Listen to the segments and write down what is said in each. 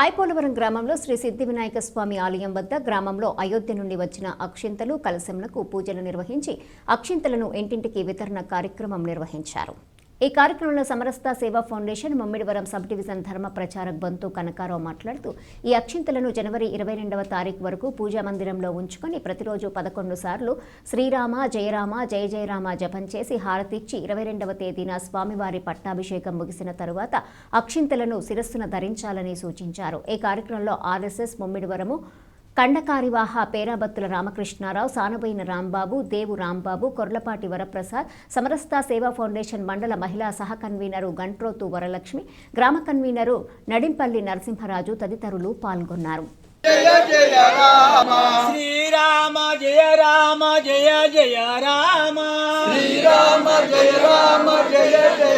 ఐపోలవరం గ్రామంలో శ్రీ సిద్ధి వినాయక స్వామి ఆలయం వద్ద గ్రామంలో అయోధ్య నుండి వచ్చిన అక్షింతలు కలశంలకు పూజలు నిర్వహించి అక్షింతలను ఇంటింటికి వితరణ కార్యక్రమం నిర్వహించారు. ఈ కార్యక్రమంలో సమరస్త సేవా ఫౌండేషన్ ముమ్మిడివరం సబ్ డివిజన్ ధర్మ ప్రచారక్ బంతు కనకారావు మాట్లాడుతూ ఈ అక్షింతలను జనవరి ఇరవై రెండవ తారీఖు వరకు పూజా మందిరంలో ఉంచుకొని ప్రతిరోజు పదకొండు సార్లు శ్రీరామ జయరామ జయ జయరామ జపం చేసి హారతిచ్చి ఇరవై రెండవ తేదీన స్వామివారి పట్టాభిషేకం ముగిసిన తరువాత అక్షింతలను శిరస్సున ధరించాలని సూచించారు. ఈ కార్యక్రమంలో ఆర్ఎస్ఎస్ ముమ్మిడివరము కండకారివాహ పేరాబత్తుల రామకృష్ణారావు సానబోయిన రాంబాబు దేవు రాంబాబు కొర్లపాటి వరప్రసాద్ సమరస్త సేవా ఫౌండేషన్ మండల మహిళా సహ కన్వీనరు గంట్రోతు వరలక్ష్మి గ్రామ కన్వీనరు నడింపల్లి నరసింహరాజు తదితరులు పాల్గొన్నారు. శ్రీరామ జయ రామ జయ జయ రామ. శ్రీరామ జయ రామ జయ జయ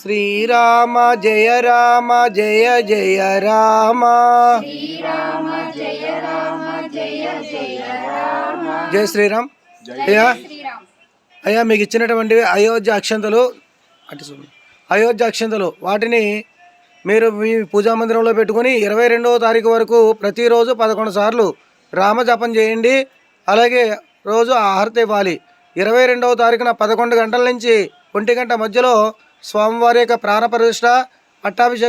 శ్రీరామ జయ రామ జయ జయ రామ. జయ శ్రీరామ్. అయ్యా అయ్యా మీకు ఇచ్చినటువంటి అయోధ్య అక్షంతలు అటు అయోధ్య అక్షంతలు వాటిని మీరు మీ పూజా మందిరంలో పెట్టుకుని ఇరవై రెండవ తారీఖు వరకు ప్రతిరోజు పదకొండు సార్లు రామజపం చేయండి. అలాగే రోజు ఆహారత ఇవ్వాలి. ఇరవై రెండవ తారీఖున పదకొండు గంటల నుంచి ఒంటి గంట మధ్యలో స్వామివారి యొక్క ప్రాణ ప్రతిష్ట పట్టాభిషేకం